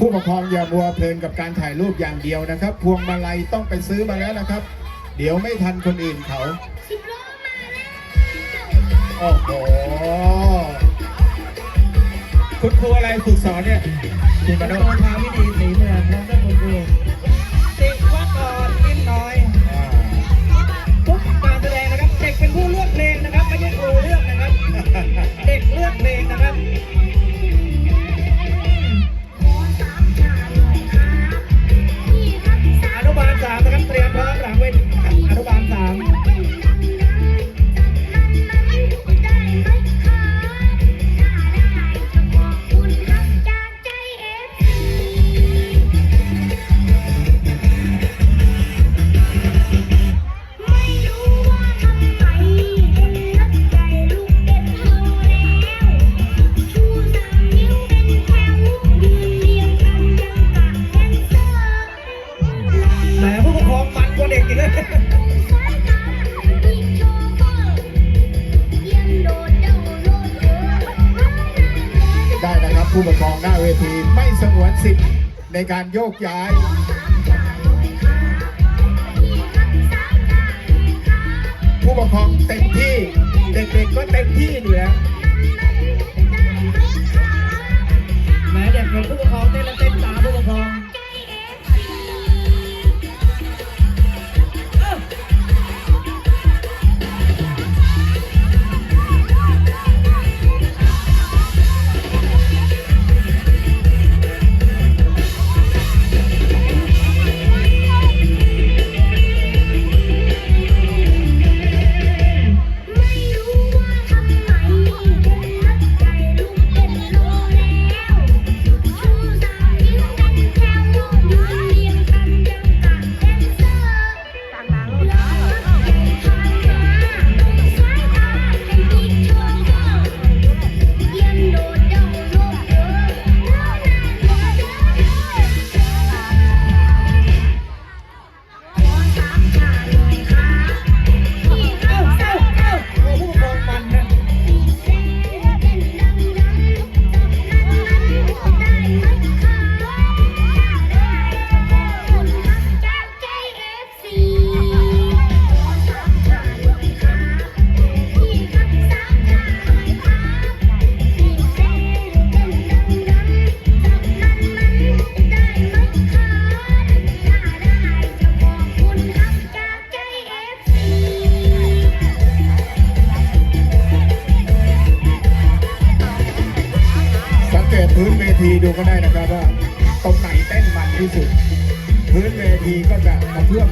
ผู้ปกครองอย่ามัวเพลินกับการถ่ายรูปอย่างเดียวนะครับ พวงมาลัยต้องไปซื้อมาแล้วนะครับ เดี๋ยวไม่ทันคนอื่นเขาโอ้โหคุณครูอะไรฝึกสอนเนี่ยคุณมาโดนทางไม่ดีสีเมืงแล้คุณครู ได้นะครับผู้ปกครองหน้าเวทีไม่สงวนสิทธิ์ในการโยกย้ายผู้ปกครองเต็มที่ เด็กๆก็เต็มที่อยู่แล้ว พื้นเวทีดูก็ได้นะครับว่าตรงไหนเต้นมันที่สุด พื้นเวทีก็จะกระเพื่อม